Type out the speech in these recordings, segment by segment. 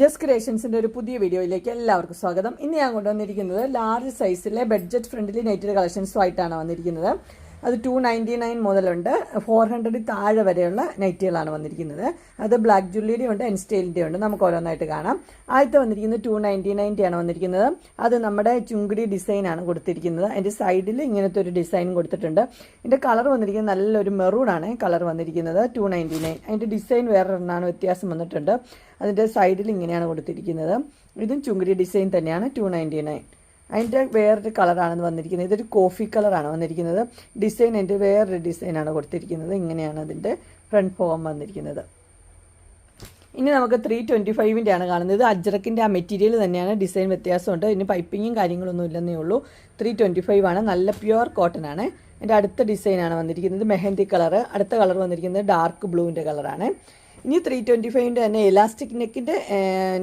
Just ക്രിയേഷൻസിന്റെ ഒരു പുതിയ വീഡിയോയിലേക്ക് എല്ലാവർക്കും സ്വാഗതം. ഇന്ന് ഞാൻ കൊണ്ടുവന്നിരിക്കുന്നത് ലാർജ് സൈസിലെ ബഡ്ജറ്റ് ഫ്രണ്ട്ലി നൈറ്റഡ് കളക്ഷൻസുമായിട്ടാണ് വന്നിരിക്കുന്നത്. അത് ടു നയന്റി നയൻ മുതലുണ്ട് ഫോർ ഹൺഡ്രഡിൽ താഴെ വരെയുള്ള നൈറ്റികളാണ് വന്നിരിക്കുന്നത്. അത് ബ്ലാക്ക് ജുല്ലിയുടെ ഉണ്ട് എൻസ്റ്റൈലിന്റെ ഉണ്ട്. നമുക്ക് ഓരോന്നായിട്ട് കാണാം. ആദ്യത്തെ വന്നിരിക്കുന്നത് ടു നയന്റി നയന്റി ആണ് വന്നിരിക്കുന്നത്. അത് നമ്മുടെ ചുങ്കുടി ഡിസൈനാണ് കൊടുത്തിരിക്കുന്നത്. അതിന്റെ സൈഡിൽ ഇങ്ങനത്തെ ഒരു ഡിസൈൻ കൊടുത്തിട്ടുണ്ട്. ഇതിന്റെ കളർ വന്നിരിക്കുന്നത് നല്ലൊരു മെറൂൺ ആണ് കളർ വന്നിരിക്കുന്നത് ടു നയന്റി നയൻ അതിന്റെ ഡിസൈൻ വേറെ ഒരെണ്ണമാണ് വ്യത്യാസം വന്നിട്ടുണ്ട്. അതിന്റെ സൈഡിൽ ഇങ്ങനെയാണ് കൊടുത്തിരിക്കുന്നത്. ഇതും ചുങ്കുടി ഡിസൈൻ തന്നെയാണ് ടു നയന്റി നയൻ അതിന്റെ വേറൊരു കളറാണെന്ന് വന്നിരിക്കുന്നത്. ഇതൊരു കോഫി കളറാണ് വന്നിരിക്കുന്നത്. ഡിസൈൻ എന്റെ വേറൊരു ഡിസൈനാണ് കൊടുത്തിരിക്കുന്നത്. ഇങ്ങനെയാണ് അതിന്റെ ഫ്രണ്ട് ഫോം വന്നിരിക്കുന്നത്. ഇനി നമുക്ക് ത്രീ ട്വന്റി ഫൈവിന്റെ ആണ് കാണുന്നത് അജ്രക്കിന്റെ ആ മെറ്റീരിയൽ തന്നെയാണ്. ഡിസൈൻ വ്യത്യാസമുണ്ട്. ഇതിന് പൈപ്പിങ്ങും കാര്യങ്ങളൊന്നും ഇല്ലെന്നേ ഉള്ളൂ. ത്രീ ട്വന്റി ഫൈവ് ആണ് നല്ല പ്യുവർ കോട്ടൺ ആണ്. എന്റെ അടുത്ത ഡിസൈനാണ് വന്നിരിക്കുന്നത്. മെഹന്തി കളർ അടുത്ത കളർ വന്നിരിക്കുന്നത് ഡാർക്ക് ബ്ലൂവിന്റെ കളറാണ്. ഇനി ത്രീ ട്വന്റി ഫൈവിന്റെ തന്നെ എലാസ്റ്റിക് നെക്കിന്റെ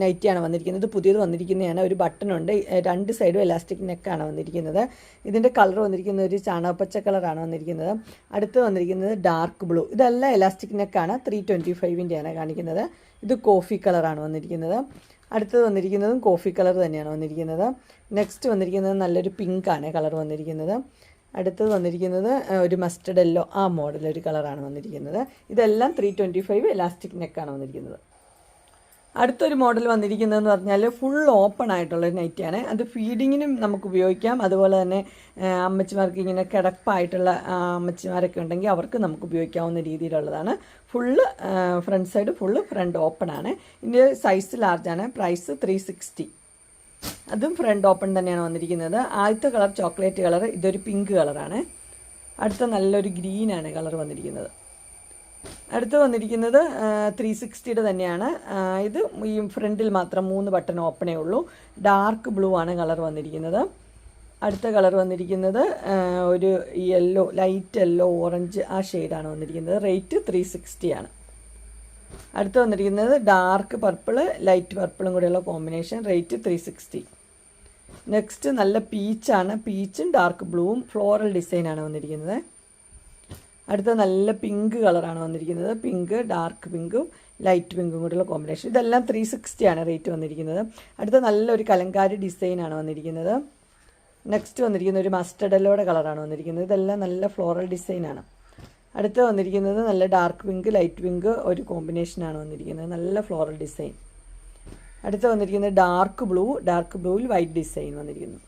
നൈറ്റിയാണ് വന്നിരിക്കുന്നത്. പുതിയത് വന്നിരിക്കുന്നതാണ്. ഒരു ബട്ടൺ ഉണ്ട്. രണ്ട് സൈഡും എലാസ്റ്റിക് നെക്കാണ് വന്നിരിക്കുന്നത്. ഇതിന്റെ കളർ വന്നിരിക്കുന്നത് ഒരു ചാണകപ്പച്ച കളറാണ് വന്നിരിക്കുന്നത്. അടുത്ത് വന്നിരിക്കുന്നത് ഡാർക്ക് ബ്ലൂ ഇതെല്ലാം എലാസ്റ്റിക് നെക്കാണ് ത്രീ ട്വന്റി ഫൈവിന്റെയാണ് കാണിക്കുന്നത്. ഇത് കോഫി കളറാണ് വന്നിരിക്കുന്നത്. അടുത്തത് വന്നിരിക്കുന്നതും കോഫി കളർ തന്നെയാണ് വന്നിരിക്കുന്നത്. നെക്സ്റ്റ് വന്നിരിക്കുന്നത് നല്ലൊരു പിങ്കാണ് കളർ വന്നിരിക്കുന്നത്. അടുത്തത് വന്നിരിക്കുന്നത് ഒരു മസ്റ്റർഡ് എല്ലോ ആ മോഡൽ ഒരു കളറാണ് വന്നിരിക്കുന്നത്. ഇതെല്ലാം ത്രീ ട്വന്റി ഫൈവ് എലാസ്റ്റിക് നെക്കാണ് വന്നിരിക്കുന്നത്. അടുത്തൊരു മോഡൽ വന്നിരിക്കുന്നതെന്ന് പറഞ്ഞാൽ ഫുൾ ഓപ്പൺ ആയിട്ടുള്ള നൈറ്റിയാണ് അത് ഫീഡിങ്ങിനും നമുക്ക് ഉപയോഗിക്കാം. അതുപോലെ തന്നെ അമ്മച്ചിമാർക്ക് ഇങ്ങനെ കിടപ്പായിട്ടുള്ള അമ്മച്ചിമാരൊക്കെ ഉണ്ടെങ്കിൽ അവർക്ക് നമുക്ക് ഉപയോഗിക്കാവുന്ന രീതിയിലുള്ളതാണ്. Full front side full front open ആണ്. ഇതിന്റെ സൈസ് ലാർജാണ് പ്രൈസ് ത്രീ സിക്സ്റ്റി അതും ഫ്രണ്ട് ഓപ്പൺ തന്നെയാണ് വന്നിരിക്കുന്നത്. ആദ്യത്തെ കളർ ചോക്ലേറ്റ് കളർ ഇതൊരു പിങ്ക് കളറാണ് അടുത്ത നല്ലൊരു ഗ്രീനാണ് കളർ വന്നിരിക്കുന്നത്. അടുത്ത് വന്നിരിക്കുന്നത് ത്രീ സിക്സ്റ്റിയുടെ തന്നെയാണ്. ഇത് ഈ ഫ്രണ്ടിൽ മാത്രം മൂന്ന് ബട്ടൺ ഓപ്പണേ ഉള്ളൂ. ഡാർക്ക് ബ്ലൂ ആണ് കളർ വന്നിരിക്കുന്നത്. അടുത്ത കളർ വന്നിരിക്കുന്നത് ഒരു യെല്ലോ ലൈറ്റ് യെല്ലോ ഓറഞ്ച് ആ ഷെയ്ഡാണ് വന്നിരിക്കുന്നത്. റേറ്റ് ത്രീ സിക്സ്റ്റിയാണ് അടുത്ത് വന്നിരിക്കുന്നത് ഡാർക്ക് പർപ്പിൾ ലൈറ്റ് പർപ്പിളും കൂടെയുള്ള combination rate three sixty next നല്ല പീച്ചാണ് പീച്ചും ഡാർക്ക് ബ്ലൂവും ഫ്ലോറൽ ഡിസൈനാണ് വന്നിരിക്കുന്നത്. അടുത്ത നല്ല പിങ്ക് കളറാണ് വന്നിരിക്കുന്നത്. പിങ്ക് ഡാർക്ക് പിങ്കും ലൈറ്റ് പിങ്കും കൂടെയുള്ള കോമ്പിനേഷൻ ഇതെല്ലാം ത്രീ സിക്സ്റ്റിയാണ് റേറ്റ് വന്നിരിക്കുന്നത്. അടുത്ത നല്ലൊരു കലങ്കാരി ഡിസൈനാണ് വന്നിരിക്കുന്നത്. നെക്സ്റ്റ് വന്നിരിക്കുന്ന ഒരു മസ്റ്റഡലോടെ കളറാണ് വന്നിരിക്കുന്നത്. ഇതെല്ലാം നല്ല ഫ്ലോറൽ ഡിസൈനാണ് അടുത്ത് വന്നിരിക്കുന്നത് നല്ല ഡാർക്ക് പിങ്ക് ലൈറ്റ് പിങ്ക് ഒരു കോമ്പിനേഷനാണ് വന്നിരിക്കുന്നത്. നല്ല ഫ്ലോറൽ ഡിസൈൻ അടുത്ത് വന്നിരിക്കുന്നത് ഡാർക്ക് ബ്ലൂ ഡാർക്ക് ബ്ലൂവിൽ വൈറ്റ് ഡിസൈൻ വന്നിരിക്കുന്നു.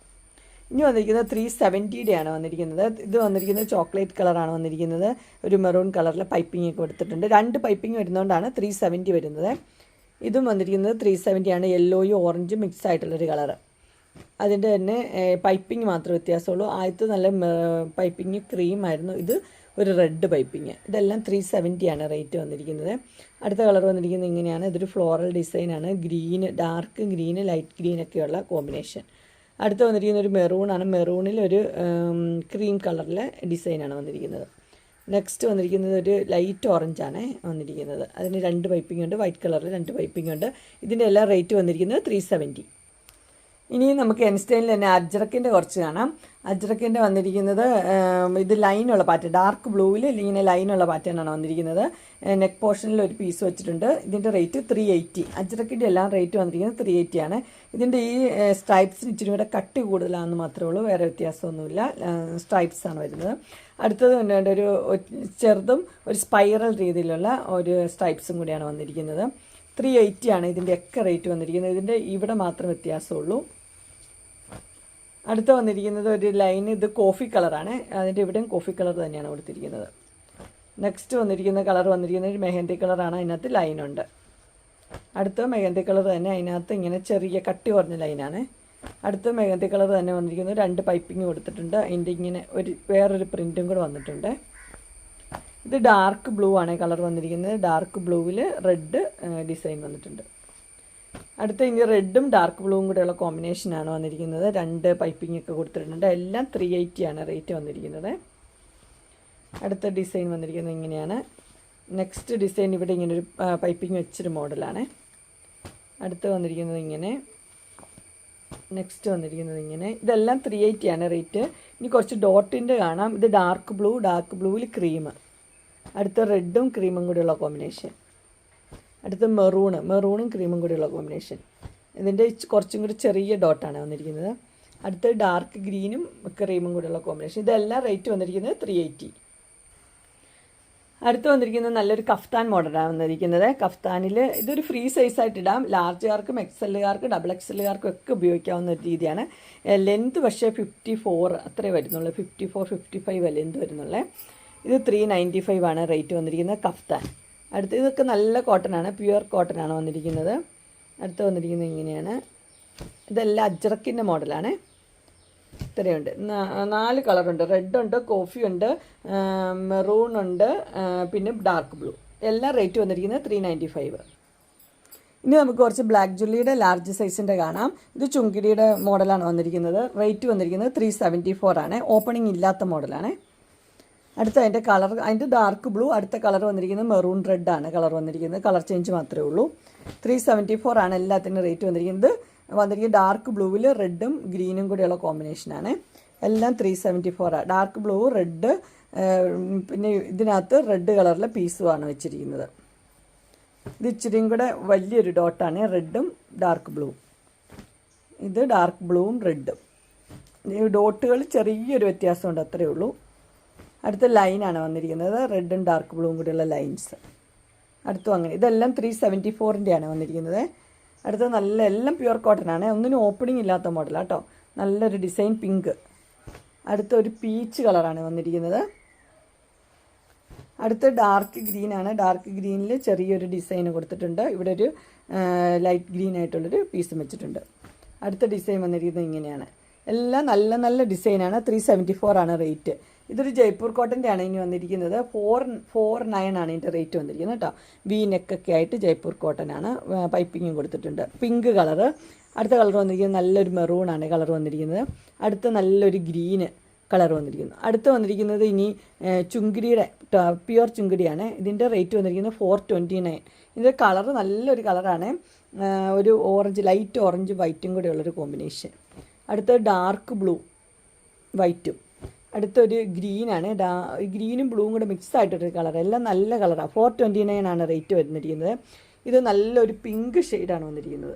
ഇനി വന്നിരിക്കുന്നത് ത്രീ സെവന്റിയുടെ ആണ് വന്നിരിക്കുന്നത്. ഇത് വന്നിരിക്കുന്നത് ചോക്ലേറ്റ് കളറാണ് വന്നിരിക്കുന്നത്. ഒരു മെറൂൺ കളറിൽ പൈപ്പിംഗ് ഒക്കെ കൊടുത്തിട്ടുണ്ട് രണ്ട് പൈപ്പിംഗ് വരുന്നതുകൊണ്ടാണ് ത്രീ സെവന്റി വരുന്നത്. ഇതും വന്നിരിക്കുന്നത് ത്രീ സെവന്റി ആണ്. യെല്ലോയും ഓറഞ്ചും മിക്സ് ആയിട്ടുള്ളൊരു കളർ അതിന്റെ തന്നെ പൈപ്പിംഗ് മാത്രമേ വ്യത്യാസമുള്ളൂ. ആദ്യത്തെ നല്ല പൈപ്പിംഗ് ക്രീം ആയിരുന്നു. ഇത് ഒരു റെഡ് പൈപ്പിങ് ഇതെല്ലാം ത്രീ സെവന്റിയാണ് റേറ്റ് വന്നിരിക്കുന്നത്. അടുത്ത കളർ വന്നിരിക്കുന്നത് ഇങ്ങനെയാണ്. ഇതൊരു ഫ്ലോറൽ ഡിസൈനാണ് ഗ്രീന് ഡാർക്ക് ഗ്രീന് ലൈറ്റ് ഗ്രീനൊക്കെയുള്ള കോമ്പിനേഷൻ അടുത്ത് വന്നിരിക്കുന്ന ഒരു മെറൂണാണ് മെറൂണിൽ ഒരു ക്രീം കളറിലെ ഡിസൈനാണ് വന്നിരിക്കുന്നത്. നെക്സ്റ്റ് വന്നിരിക്കുന്നത് ഒരു ലൈറ്റ് ഓറഞ്ചാണ് വന്നിരിക്കുന്നത്. അതിന് രണ്ട് പൈപ്പിംഗ് ഉണ്ട്. വൈറ്റ് കളറിൽ രണ്ട് പൈപ്പിംഗ് ഉണ്ട്. ഇതിന്റെ എല്ലാം റേറ്റ് വന്നിരിക്കുന്നത് ത്രീ സെവന്റി ഇനി നമുക്ക് എൻസ്റ്റൈനിൽ തന്നെ അജ്രക്കിന്റെ കുറച്ച് കാണാം. അജ്രക്കിന്റെ വന്നിരിക്കുന്നത് ഇത് ലൈനുള്ള പാറ്റേൺ ഡാർക്ക് ബ്ലൂവിൽ ഇങ്ങനെ ലൈനുള്ള പാറ്റേൺ ആണ് വന്നിരിക്കുന്നത്. നെക്ക് പോർഷനിൽ ഒരു പീസ് വെച്ചിട്ടുണ്ട്. ഇതിന്റെ റേറ്റ് ത്രീ എയ്റ്റി അജ്രക്കിന്റെ എല്ലാം റേറ്റ് വന്നിരിക്കുന്നത് ത്രീ എയ്റ്റി ആണ്. ഇതിന്റെ ഈ സ്ട്രൈപ്സിന് ഇച്ചിരി കൂടെ കട്ടി കൂടുതലാണെന്ന് മാത്രമേ ഉള്ളൂ. വേറെ വ്യത്യാസമൊന്നുമില്ല. സ്ട്രൈപ്സ് ആണ് വരുന്നത്. അടുത്തത് പിന്നെ ഒരു ചെറുതും ഒരു സ്പൈറൽ രീതിയിലുള്ള ഒരു സ്ട്രൈപ്സും കൂടിയാണ് വന്നിരിക്കുന്നത്. ത്രീ എയ്റ്റി ആണ് ഇതിന്റെ ഒക്കെ റേറ്റ് വന്നിരിക്കുന്നത്. ഇതിന്റെ ഇവിടെ മാത്രം വ്യത്യാസമുള്ളൂ. അടുത്ത വന്നിരിക്കുന്നത് ഒരു ലൈൻ ഇത് കോഫി കളറാണ് അതിന്റെ ഇവിടെയും കോഫി കളർ തന്നെയാണ് കൊടുത്തിരിക്കുന്നത്. നെക്സ്റ്റ് വന്നിരിക്കുന്ന കളർ വന്നിരിക്കുന്ന ഒരു മെഹന്തി കളറാണ് അതിനകത്ത് ലൈനുണ്ട് അടുത്ത മെഹന്തി കളർ തന്നെ അതിനകത്ത് ഇങ്ങനെ ചെറിയ കട്ടി കുറഞ്ഞ ലൈനാണ് അടുത്ത മെഹന്തി കളർ തന്നെ വന്നിരിക്കുന്നത് രണ്ട് പൈപ്പിംഗ് കൊടുത്തിട്ടുണ്ട്. അതിന്റെ ഇങ്ങനെ ഒരു വേറൊരു പ്രിന്റും കൂടെ വന്നിട്ടുണ്ട്. ഇത് ഡാർക്ക് ബ്ലൂ ആണ് കളർ വന്നിരിക്കുന്നത്. ഡാർക്ക് ബ്ലൂവിൽ റെഡ് ഡിസൈൻ വന്നിട്ടുണ്ട്. അടുത്ത ഇനി റെഡും ഡാർക്ക് ബ്ലൂവും കൂടെയുള്ള കോമ്പിനേഷനാണ് വന്നിരിക്കുന്നത്. രണ്ട് പൈപ്പിംഗ് ഒക്കെ കൊടുത്തിട്ടുണ്ട്. എല്ലാം ത്രീ ആണ് റേറ്റ് വന്നിരിക്കുന്നത്. അടുത്ത ഡിസൈൻ വന്നിരിക്കുന്നത് ഇങ്ങനെയാണ്. നെക്സ്റ്റ് ഡിസൈൻ ഇവിടെ ഇങ്ങനെ ഒരു പൈപ്പിംഗ് വെച്ചൊരു മോഡലാണ് അടുത്ത് വന്നിരിക്കുന്നത് ഇങ്ങനെ. നെക്സ്റ്റ് വന്നിരിക്കുന്നത് ഇങ്ങനെ. ഇതെല്ലാം ത്രീ ആണ് റേറ്റ് ഇനി കുറച്ച് ഡോട്ടിന്റെ കാണാം. ഇത് ഡാർക്ക് ബ്ലൂ ഡാർക്ക് ബ്ലൂവിൽ ക്രീം അടുത്ത റെഡും ക്രീമും കൂടെയുള്ള കോമ്പിനേഷൻ അടുത്ത് മെറൂണ്. മെറൂണും ക്രീമും കൂടിയുള്ള കോമ്പിനേഷൻ ഇതിന്റെ കുറച്ചും കൂടി ചെറിയ ഡോട്ടാണ് വന്നിരിക്കുന്നത്. അടുത്ത് ഡാർക്ക് ഗ്രീനും ക്രീമും കൂടിയുള്ള കോമ്പിനേഷൻ ഇതെല്ലാം റേറ്റ് വന്നിരിക്കുന്നത് ത്രീ എയ്റ്റി അടുത്ത് വന്നിരിക്കുന്നത് നല്ലൊരു കഫ്താൻ മോഡലാണ് വന്നിരിക്കുന്നത്. കഫ്താനിൽ ഇതൊരു ഫ്രീ സൈസ് ആയിട്ട് ഇടാം. ലാർജുകാർക്കും എക്സലുകാർക്കും ഡബിൾ എക്സലുകാർക്കും ഒക്കെ ഉപയോഗിക്കാവുന്ന ഒരു രീതിയാണ്. ലെന്ത് പക്ഷേ ഫിഫ്റ്റി ഫോർ അത്രേ വരുന്നുള്ളൂ. Fifty four fifty five length വരുന്നുള്ളേ. ഇത് ത്രീ നയന്റി ഫൈവ് ആണ് റേറ്റ് വന്നിരിക്കുന്നത് കഫ്താൻ. അടുത്ത് ഇതൊക്കെ നല്ല കോട്ടൺ ആണ് പ്യുവർ കോട്ടൺ ആണ് വന്നിരിക്കുന്നത്. അടുത്ത് വന്നിരിക്കുന്നത് ഇങ്ങനെയാണ്. ഇതെല്ലാം അജ്രക്കിന്റെ മോഡലാണ് ഇത്രയുണ്ട്. നാല് കളറുണ്ട് റെഡ് ഉണ്ട് കോഫി ഉണ്ട് മെറൂൺ ഉണ്ട് പിന്നെ ഡാർക്ക് ബ്ലൂ എല്ലാം റേറ്റ് വന്നിരിക്കുന്നത് ത്രീ നയന്റി ഫൈവ് ഇനി നമുക്ക് കുറച്ച് ബ്ലാക്ക് ജുള്ളിയുടെ ലാർജ് സൈസിന്റെ കാണാം. ഇത് ചുങ്കിടിയുടെ മോഡലാണ് വന്നിരിക്കുന്നത്. റേറ്റ് വന്നിരിക്കുന്നത് ത്രീ സെവന്റി ഫോർ ആണ്. ഓപ്പണിംഗ് ഇല്ലാത്ത മോഡലാണ് അടുത്ത അതിന്റെ കളർ അതിന്റെ ഡാർക്ക് ബ്ലൂ അടുത്ത കളർ വന്നിരിക്കുന്നത് മെറൂൺ റെഡ് ആണ്. കളർ വന്നിരിക്കുന്നത് കളർ ചേഞ്ച് മാത്രമേ ഉള്ളൂ. ത്രീ സെവന്റി ഫോർ ആണ് എല്ലാത്തിനും റേറ്റ് വന്നിരിക്കുന്നത്. വന്നിരിക്കുന്നത് ഡാർക്ക് ബ്ലൂവിൽ റെഡും ഗ്രീനും കൂടിയുള്ള കോമ്പിനേഷനാണ് എല്ലാം ത്രീ സെവന്റി ഫോർ ആണ് ഡാർക്ക് ബ്ലൂ റെഡ് പിന്നെ ഇതിനകത്ത് റെഡ് കളറിലെ പീസുമാണ് വെച്ചിരിക്കുന്നത്. ഇത് ഇച്ചിരിയും കൂടെ വലിയൊരു ഡോട്ടാണ് റെഡും ഡാർക്ക് ബ്ലൂ ഇത് ഡാർക്ക് ബ്ലൂവും റെഡും ഡോട്ടുകൾ ചെറിയൊരു വ്യത്യാസമുണ്ട് അത്രയേ ഉള്ളൂ. അടുത്ത ലൈനാണ് വന്നിരിക്കുന്നത്. റെഡും ഡാർക്ക് ബ്ലൂവും കൂടിയുള്ള ലൈൻസ് അടുത്തും അങ്ങനെ. ഇതെല്ലാം ത്രീ സെവന്റി ഫോറിന്റെയാണ് വന്നിരിക്കുന്നത്. അടുത്ത നല്ല എല്ലാം പ്യുവർ കോട്ടൺ ആണ്. ഒന്നിനും ഓപ്പണിംഗ് ഇല്ലാത്ത മോഡലാണ് കേട്ടോ നല്ലൊരു ഡിസൈൻ പിങ്ക് അടുത്ത ഒരു പീച്ച് കളറാണ് വന്നിരിക്കുന്നത്. അടുത്ത ഡാർക്ക് ഗ്രീൻ ആണ്. ഡാർക്ക് ഗ്രീനിൽ ചെറിയൊരു ഡിസൈൻ കൊടുത്തിട്ടുണ്ട്. ഇവിടെ ഒരു ലൈറ്റ് ഗ്രീൻ ആയിട്ടുള്ളൊരു പീസും വെച്ചിട്ടുണ്ട്. അടുത്ത ഡിസൈൻ വന്നിരിക്കുന്നത് ഇങ്ങനെയാണ്. എല്ലാം നല്ല നല്ല ഡിസൈനാണ് ത്രീ സെവന്റി ഫോർ ആണ് റേറ്റ് ഇതൊരു ജയ്പൂർ കോട്ടന്റെ ആണ് ഇനി വന്നിരിക്കുന്നത്. ഫോർ ഫോർ നയൻ ആണ് ഇതിന്റെ റേറ്റ് വന്നിരിക്കുന്നത് കേട്ടോ. വി നെക്കൊക്കെ ആയിട്ട് ജയ്പൂർ കോട്ടനാണ് പൈപ്പിങ്ങും കൊടുത്തിട്ടുണ്ട്. പിങ്ക് കളറ് അടുത്ത കളർ വന്നിരിക്കുന്നത് നല്ലൊരു മെറൂൺ ആണ് കളർ വന്നിരിക്കുന്നത്. അടുത്ത നല്ലൊരു ഗ്രീന് കളർ വന്നിരിക്കുന്നു. അടുത്ത് വന്നിരിക്കുന്നത് ഇനി ചുങ്കിടിയുടെ പ്യുവർ ചുങ്കിടിയാണ്. ഇതിന്റെ റേറ്റ് വന്നിരിക്കുന്നത് ഫോർ ട്വന്റി നയൻ ഇതിന്റെ കളർ നല്ലൊരു കളറാണ് ഒരു ഓറഞ്ച് ലൈറ്റ് ഓറഞ്ച് വൈറ്റും കൂടെ ഉള്ളൊരു കോമ്പിനേഷൻ അടുത്ത ഡാർക്ക് ബ്ലൂ വൈറ്റും അടുത്തൊരു ഗ്രീനാണ് ഡാ ഗ്രീനും ബ്ലൂവും കൂടെ മിക്സ് ആയിട്ടൊരു കളർ എല്ലാം നല്ല കളറാണ് ഫോർ ട്വന്റി നയൻ ആണ് റേറ്റ് വന്നിരിക്കുന്നത്. ഇത് നല്ലൊരു പിങ്ക് ഷെയ്ഡാണ് വന്നിരിക്കുന്നത്.